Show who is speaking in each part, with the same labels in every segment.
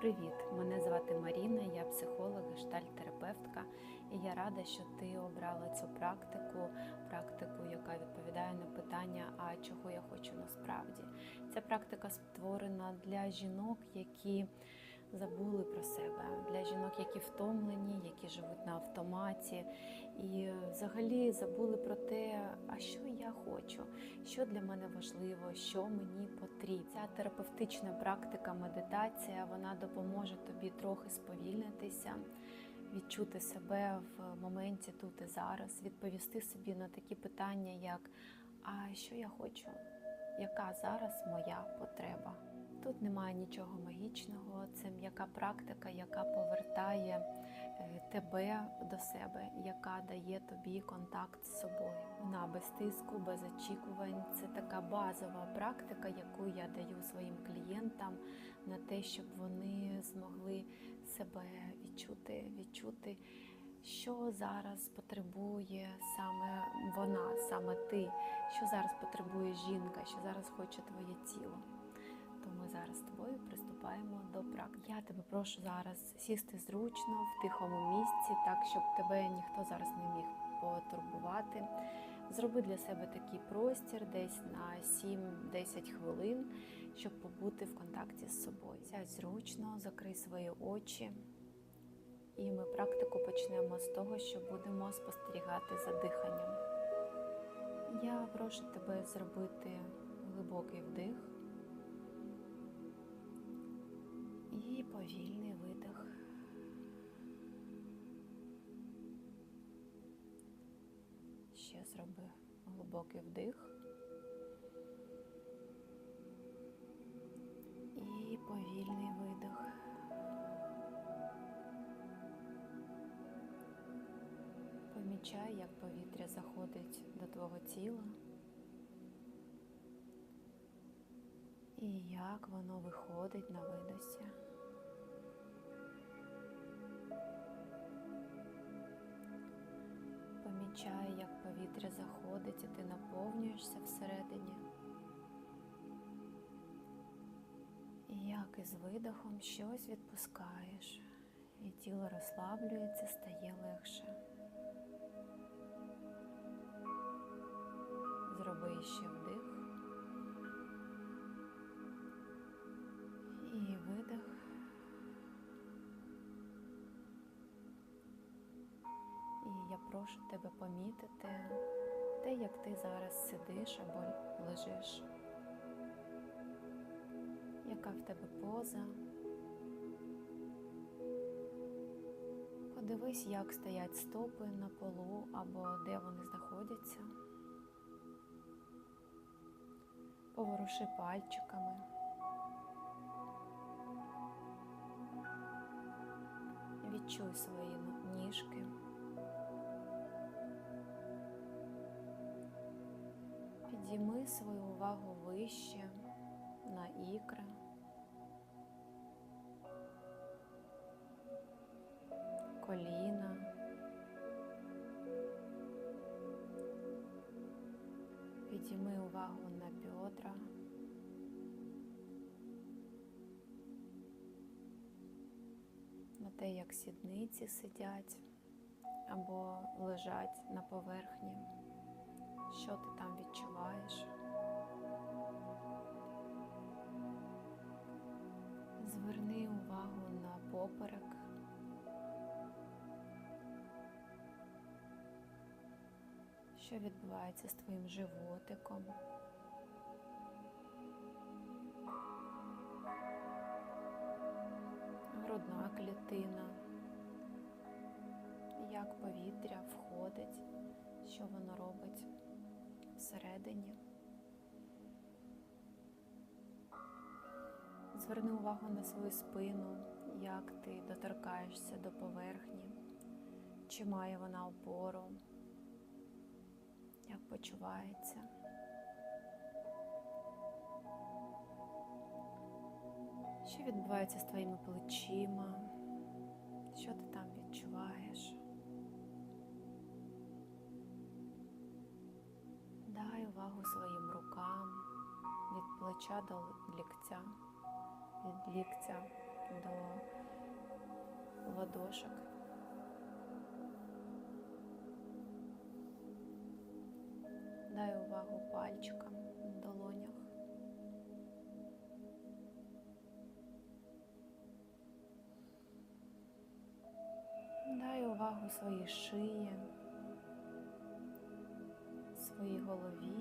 Speaker 1: Привіт! Мене звати Маріна, я психолог, гештальт-терапевтка, і я рада, що ти обрала цю практику, практику, яка відповідає на питання, а чого я хочу насправді. Ця практика створена для жінок, які забули про себе, для жінок, які втомлені, які живуть на автоматі, і взагалі забули про те, а що я хочу, що для мене важливо, що мені потрібно. Ця терапевтична практика, медитація, вона допоможе тобі трохи сповільнитися, відчути себе в моменті тут і зараз, відповісти собі на такі питання, як а що я хочу, яка зараз моя потреба. Тут немає нічого магічного, це м'яка практика, яка повертає е, тебе до себе, яка дає тобі контакт з собою. Вона без тиску, без очікувань. Це така базова практика, яку я даю своїм клієнтам на те, щоб вони змогли себе відчути, відчути. Що зараз потребує саме вона, саме ти, що зараз потребує жінка, що зараз хоче твоє тіло то ми зараз з тобою приступаємо до практики. Я тебе прошу зараз сісти зручно в тихому місці, так щоб тебе ніхто зараз не міг потурбувати. Зроби для себе такий простір десь на 7-10 хвилин, щоб побути в контакті з собою. Сядь зручно, закрий свої очі. І ми практику почнемо з того, що будемо спостерігати за диханням. Я прошу тебе зробити глибокий вдих. І повільний видих. Ще зроби глибокий вдих. І повільний видих. Помічай, як повітря заходить до твого тіла. І як воно виходить на видосі. Помічай, як повітря заходить, і ти наповнюєшся всередині. І як із видохом щось відпускаєш, і тіло розслаблюється, стає легше. Зроби ще вдих. І видих. Прошу тебе помітити те, як ти зараз сидиш або лежиш. Яка в тебе поза? Подивись, як стоять стопи на полу або де вони знаходяться. Поворуши пальчиками. Відчуй свої ніжки. Підійми свою увагу вище на ікра. Коліна. Підійми увагу на бедра. на те, як сідниці сидять або лежать на поверхні, що ти там відчуваєш. Зверни увагу на поперек. Що відбувається з твоїм животиком? грудна клітина, як повітря входить, що воно робить всередині. Зверни увагу на свою спину, як ти доторкаєшся до поверхні, чи має вона опору, як почувається. Що відбувається з твоїми плечима? Що ти там відчуваєш? Увагу своїм рукам від плеча до ліктя, від ліктя до ладошок. Дай увагу пальчикам в долонях. Дай увагу своїй шиї, своїй голові,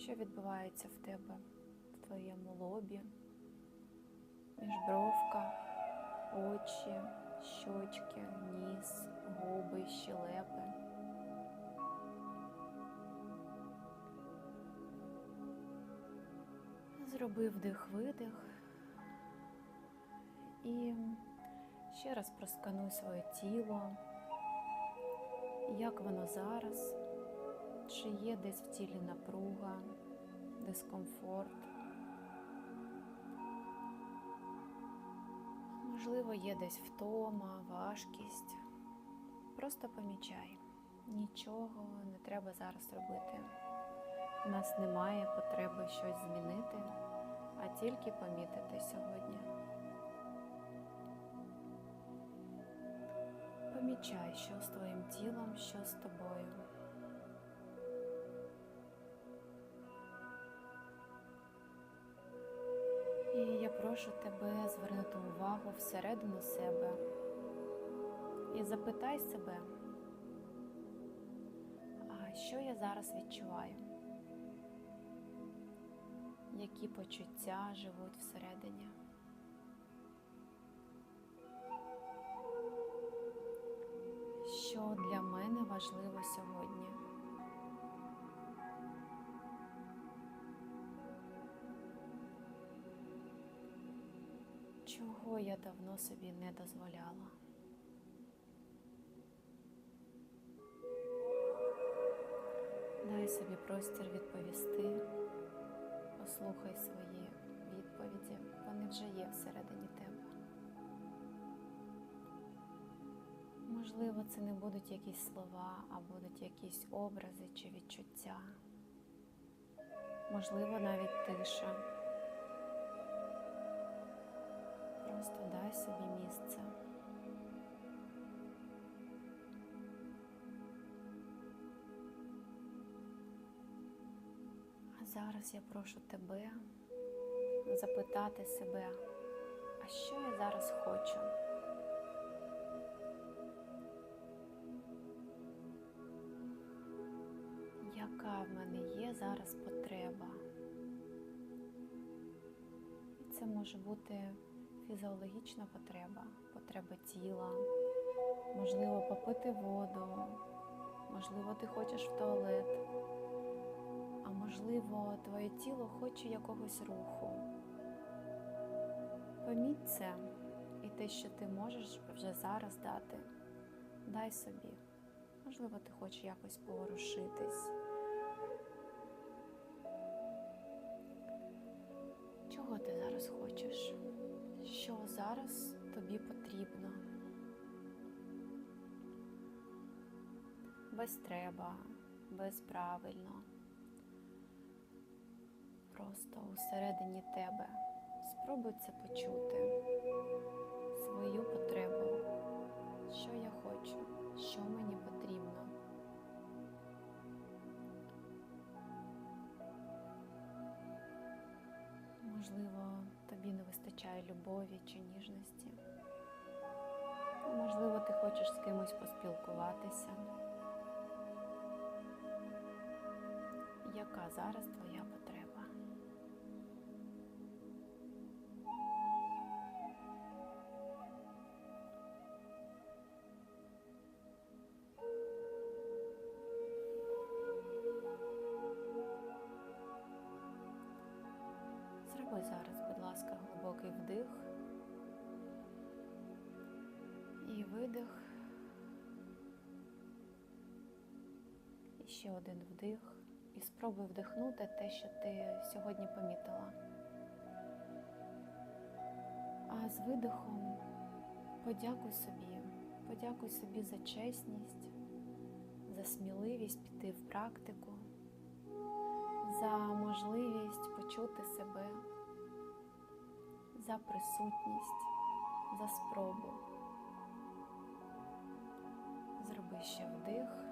Speaker 1: Що відбувається в тебе в твоєму лобі, міжбровка, очі, щочки, ніс, губи, щелепи. Зроби вдих-видих. І ще раз проскануй своє тіло, як воно зараз, чи є десь в тілі напруга, дискомфорт. Можливо, є десь втома, важкість. Просто помічай. Нічого не треба зараз робити. У нас немає потреби щось змінити, а тільки помітити сьогодні. Помічай, що з твоїм тілом, що з тобою. І я прошу тебе звернути увагу всередину себе і запитай себе, а що я зараз відчуваю? Які почуття живуть всередині? Що для мене важливо сьогодні? Я давно собі не дозволяла? Дай собі простір відповісти, послухай свої відповіді, вони вже є всередині тебе. Можливо, це не будуть якісь слова, а будуть якісь образи чи відчуття. Можливо, навіть тиша. Зараз я прошу тебе запитати себе, а що я зараз хочу? Яка в мене є зараз потреба? І це може бути фізіологічна потреба, потреба тіла, можливо, попити воду, можливо, ти хочеш в туалет, можливо, твоє тіло хоче якогось руху. Поміть це і те, що ти можеш вже зараз дати, дай собі. Можливо, ти хочеш якось поворушитись. Чого ти зараз хочеш? Що зараз тобі потрібно? Без треба, без правильно. Просто усередині тебе. Спробуй це почути, свою потребу, що я хочу, що мені потрібно. Можливо, тобі не вистачає любові чи ніжності. Можливо, ти хочеш з кимось поспілкуватися. Яка зараз твоя ще один вдих. І спробуй вдихнути те, що ти сьогодні помітила. А з видихом подякуй собі, подякуй собі за чесність, за сміливість піти в практику, за можливість почути себе, за присутність, за спробу. Зроби ще вдих,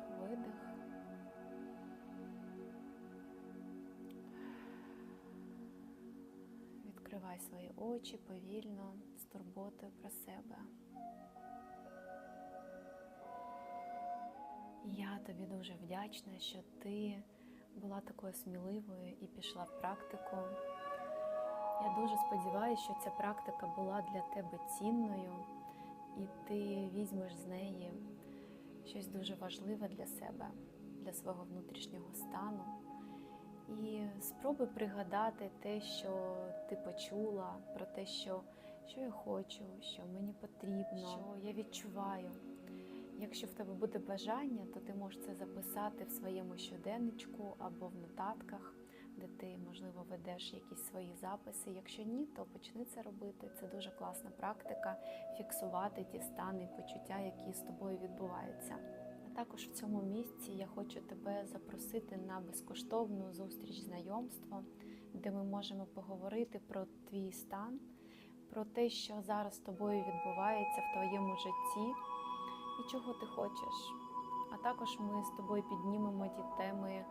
Speaker 1: Відкривай свої очі повільно, з турботою про себе. Я тобі дуже вдячна, що ти була такою сміливою і пішла в практику. Я дуже сподіваюся, що ця практика була для тебе цінною, і ти візьмеш з неї щось дуже важливе для себе, для свого внутрішнього стану. І спробуй пригадати те, що ти почула, про те, що, що я хочу, що мені потрібно, що я відчуваю. Якщо в тебе буде бажання, то ти можеш це записати в своєму щоденничку або в нотатках, де ти, можливо, ведеш якісь свої записи. Якщо ні, то почни це робити. Це дуже класна практика фіксувати ті стани і почуття, які з тобою відбуваються. Також в цьому місці я хочу тебе запросити на безкоштовну зустріч знайомство, де ми можемо поговорити про твій стан, про те, що зараз з тобою відбувається в твоєму житті і чого ти хочеш. А також ми з тобою піднімемо ті теми,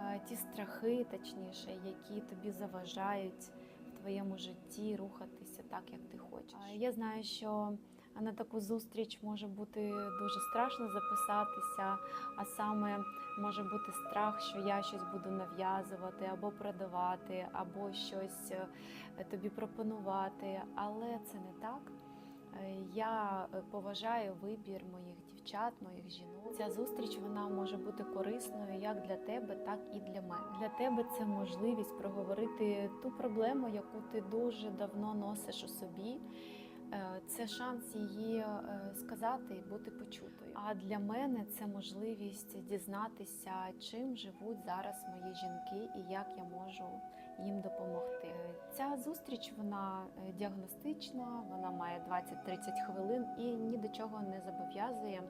Speaker 1: е, ті страхи, точніше, які тобі заважають в твоєму житті рухатися так, як ти хочеш. Я знаю, що на таку зустріч може бути дуже страшно записатися, а саме може бути страх, що я щось буду нав'язувати або продавати, або щось е, тобі пропонувати. Але це не так. Е, Я е, поважаю вибір моїх дівчат, моїх жінок. Ця зустріч вона може бути корисною як для тебе, так і для мене. Для тебе це можливість проговорити ту проблему, яку ти дуже давно носиш у собі. Е, Це шанс її е, сказати і бути почутою. А для мене це можливість дізнатися, чим живуть зараз мої жінки і як я можу їм допомогти. Ця зустріч вона е, діагностична, вона має 20-30 хвилин і ні до чого не зобов'язує.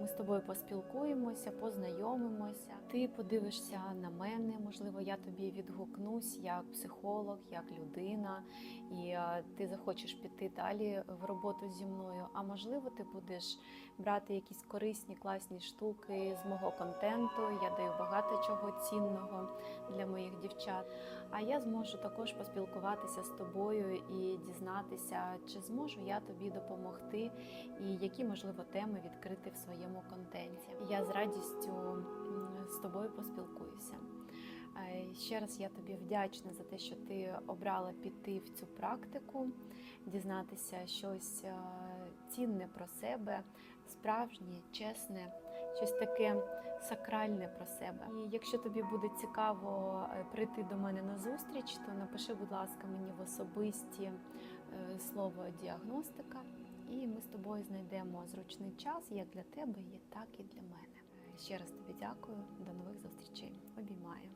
Speaker 1: Ми з тобою поспілкуємося, познайомимося. Ти подивишся на мене, можливо, я тобі відгукнусь як психолог, як людина, і е, ти захочеш піти далі в роботу зі мною. А можливо, ти будеш брати якісь корисні, класні штуки з мого контенту. Я даю багато чого цінного для моїх дівчат. А я зможу також поспілкуватися з тобою і дізнатися, чи зможу я тобі допомогти, і які можливо теми відкрити в своєму контенті. Я з радістю з тобою поспілкуюся. Ще раз я тобі вдячна за те, що ти обрала піти в цю практику, дізнатися щось цінне про себе, справжнє, чесне, щось таке сакральне про себе. І якщо тобі буде цікаво е, прийти до мене на зустріч, то напиши, будь ласка, мені в особисті е, слово діагностика, і ми з тобою знайдемо зручний час як для тебе, так і для мене. Ще раз тобі дякую. До нових зустрічей. Обіймаю.